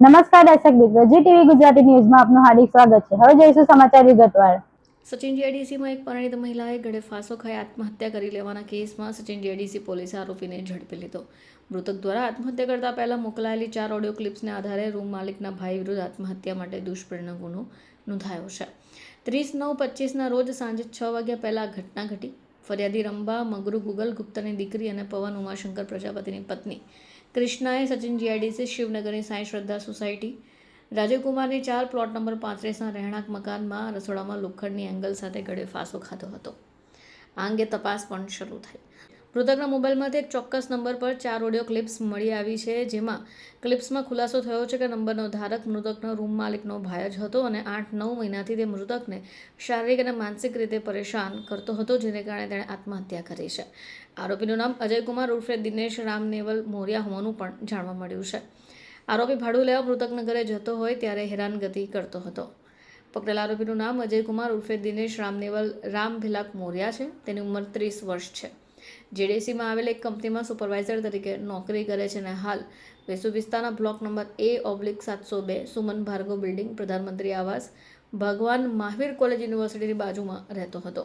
નમસ્કાર દર્શક મિત્રો, જી ટીવી ગુજરાતી ન્યૂઝમાં આપનું હાર્દિક સ્વાગત છે. હવે જોઈશું સમાચાર વિગતવાર. સચિન જીઆઈડીસીમાં એક પરિણીત મહિલાએ ગળે ફાંસો ખાઈ આત્મહત્યા કરી લેવાના કેસમાં સચિન જીઆઈડીસી પોલીસે આરોપીને ઝડપી લીધો. મૃતક દ્વારા આત્મહત્યા કરતા પહેલા મોકલાયેલી ચાર ઓડિયો ક્લિપ્સને આધારે રૂમ માલિકના ભાઈ વિરુદ્ધ આત્મહત્યા માટે દુષ્પ્રેરણા ગુનો નોંધાયો છે. ત્રીસ નવ પચીસના રોજ સાંજે છ વાગ્યા પહેલાં ઘટના ઘટી. ફરિયાદી રંબા, મગરુ ગુગલ, ગુપ્તાની દીકરી અને પવન ઉમાશંકર પ્રજાપતિની પત્ની. કૃષ્ણાએ સચિન જીઆઈડીસી, શિવનગરની સાંઈ શ્રદ્ધા સોસાયટી રાજીવકુમારની ચાર પ્લોટ નંબર પાંત્રીસના રહેણાંક મકાનમાં રસોડામાં લોખંડની એંગલ સાથે ગળે ફાંસો ખાધો હતો. આ અંગે તપાસ પણ શરૂ થઈ. મૃતકના મોબાઈલમાંથી એક ચોક્કસ નંબર પર ચાર ઓડિયો ક્લિપ્સ મળી આવી છે, જેમાં ક્લિપ્સમાં ખુલાસો થયો છે કે નંબરનો ધારક મૃતકનો રૂમ માલિકનો ભાઈ જ હતો અને આઠ નવ મહિનાથી તે મૃતકને શારીરિક અને માનસિક રીતે પરેશાન કરતો હતો, જેને કારણે તેણે આત્મહત્યા કરી છે. આરોપીનું નામ અજયકુમાર ઉર્ફે દિનેશ રામનેવલ મોરિયા હોવાનું પણ જાણવા મળ્યું છે. આરોપી ભાડું લેવા મૃતકના ઘરે જતો હોય ત્યારે હેરાનગતિ કરતો હતો. પકડેલા આરોપીનું નામ અજયકુમાર ઉર્ફે દિનેશ રામનેવલ રામ ભિલાક મોરિયા છે, તેની ઉંમર ત્રીસ વર્ષ છે. જેડીસીમાં આવેલ એક કંપનીમાં સુપરવાઇઝર તરીકે નોકરી કરે છે અને હાલ વેસુ વિસ્તારના બ્લોક નંબર એ ઓબ્લિક સાતસો બે સુમન ભાર્ગવ બિલ્ડિંગ પ્રધાનમંત્રી આવાસ ભગવાન મહાવીર કોલેજ યુનિવર્સિટીની બાજુમાં રહેતો હતો.